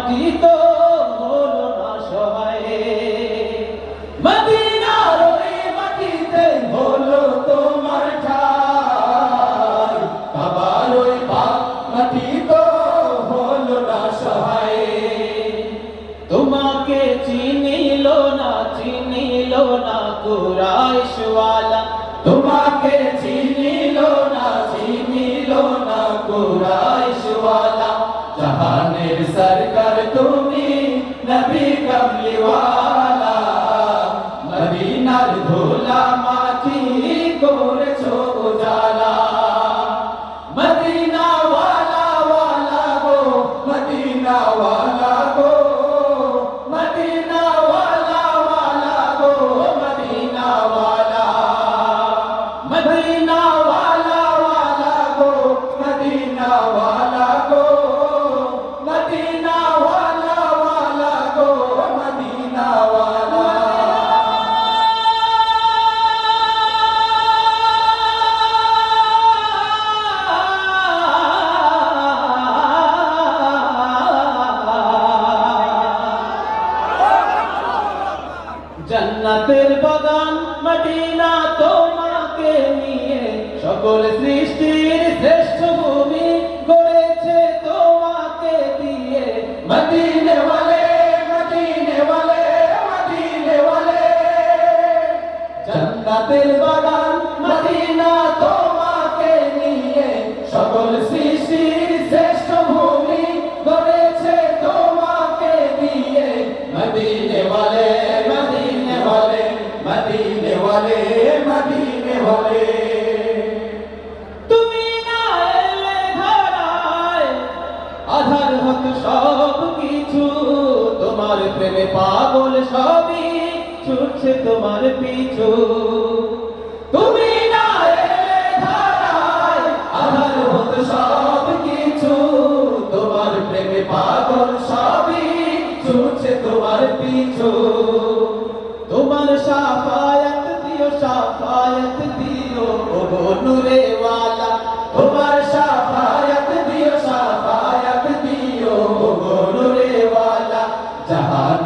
মাটি তো না সহায় না সহায় তোমাকে চিনিল না চিনিল না কুরাইশওয়ালা। তোমাকে চিনিল না চিনিল না কুরাইশওয়ালা জাহানের সরকার তুমি জান্নাতের বাগান, মদিনা তোমাকে নিয়ে সকল সৃষ্টির শ্রেষ্ঠ ভূমি গড়েছে তোমাকে দিয়ে। মদিনে ওয়ালে মদিনে ওয়ালে মদিনে ওয়ালে জান্নাতের বাগান, মদিনা তোমাকে নিয়ে সকল সৃষ্টির শ্রেষ্ঠ ভূমি গড়েছে তোমাকে দিয়ে। মদিনে তোমার প্রেমে পাগল সবই ছুটছে তোমার পিছু। তুমি তোমার সাফায়াত দিও সাফায়াত দিও ও নূরে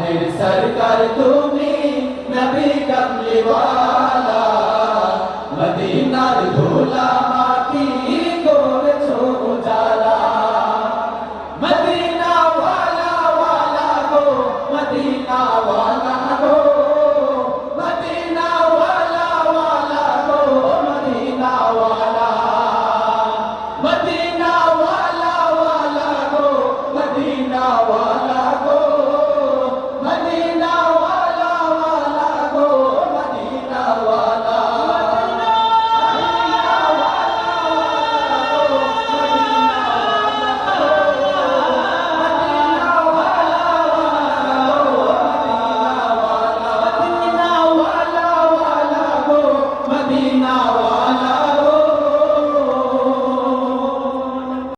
আমাদের সরকার তুমি নবী কমলি ওয়ালা। মদিনার ধুলা মাটি করেছ উজালা। মদিনা ওয়ালা ওয়ালা গো, মদিনা ওয়ালা গো। মদিনা ওয়ালা ওয়ালা গো, মদিনা ওয়ালা। মদিনা ওয়ালা ওয়ালা গো, মদিনা